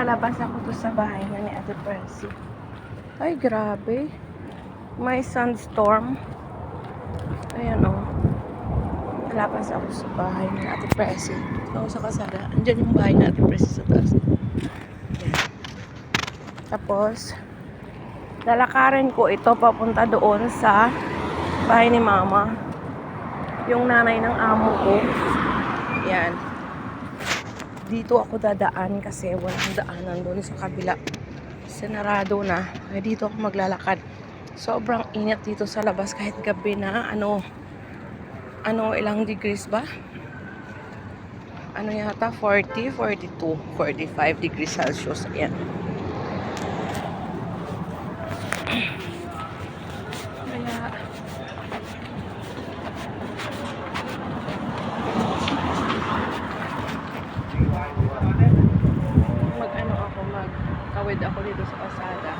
Lalabas ako to sa bahay na ni Ate Percy. Ay, grabe. May sunstorm. Ayan o. Oh. Lalabas ako sa bahay ni Ate Percy. Ako sa kasada. Andyan yung bahay ni Ate Percy sa taas. Ayan. Tapos, lalakarin ko ito papunta doon sa bahay ni Mama. Yung nanay ng amo ko. Yan. Dito ako dadaan kasi walang daanan doon sa kabila. Sinarado na. Kaya dito ako maglalakad. Sobrang init dito sa labas kahit gabi na ano ano ilang degrees ba? Ano yata 40, 42, 45 degrees Celsius. Ayan. Kaya mag ano ako mag kawid ako dito sa pasada.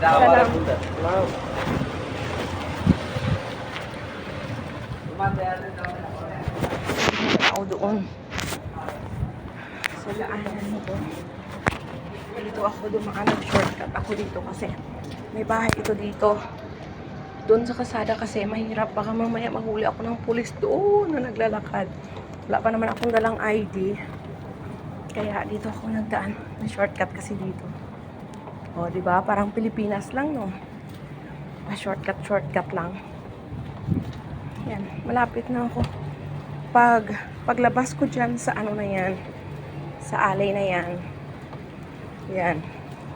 Tao dito. Tao doon. Sa daanan nito. Dito ako dumaan ng shortcut ako dito kasi may bahay ito dito. Doon sa kasada kasi mahirap baka mamaya mahuli ako ng pulis doon na naglalakad. Wala pa naman akong dalang ID. Kaya dito ako nagdaan. May shortcut kasi dito. O, di ba? Parang Pilipinas lang, no? Pa-shortcut, shortcut lang. Yan, malapit na ako. Pag, paglabas ko dyan sa ano na yan, sa alley na yan, yan,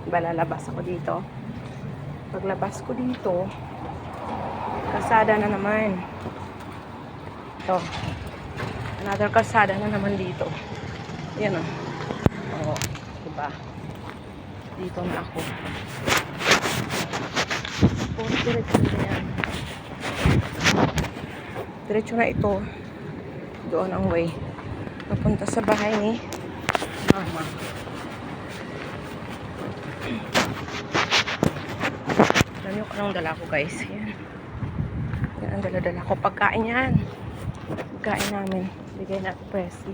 balalabas ako dito. Paglabas ko dito, kasada na naman. Ito. Another kasada na naman dito. Yan o. Oo. Diba? Dito na ako. Puro diretso na yan. Diretso na ito. Doon ang way. Papunta sa bahay ni Mama. Alam niyo kung dala ko guys. Yan. Yan ang dala-dala ko. Pagkain yan. Pagkain namin. Bigay na Presley.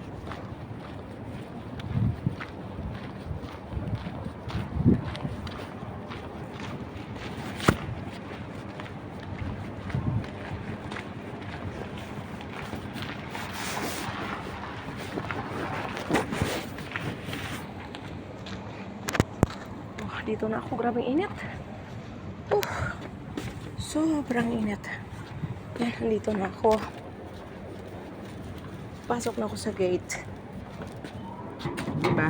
Oh, dito na ako. Grabing init. Uh, sobrang init. Yan, nandito na ako. Pasok na ako sa gate. Diba?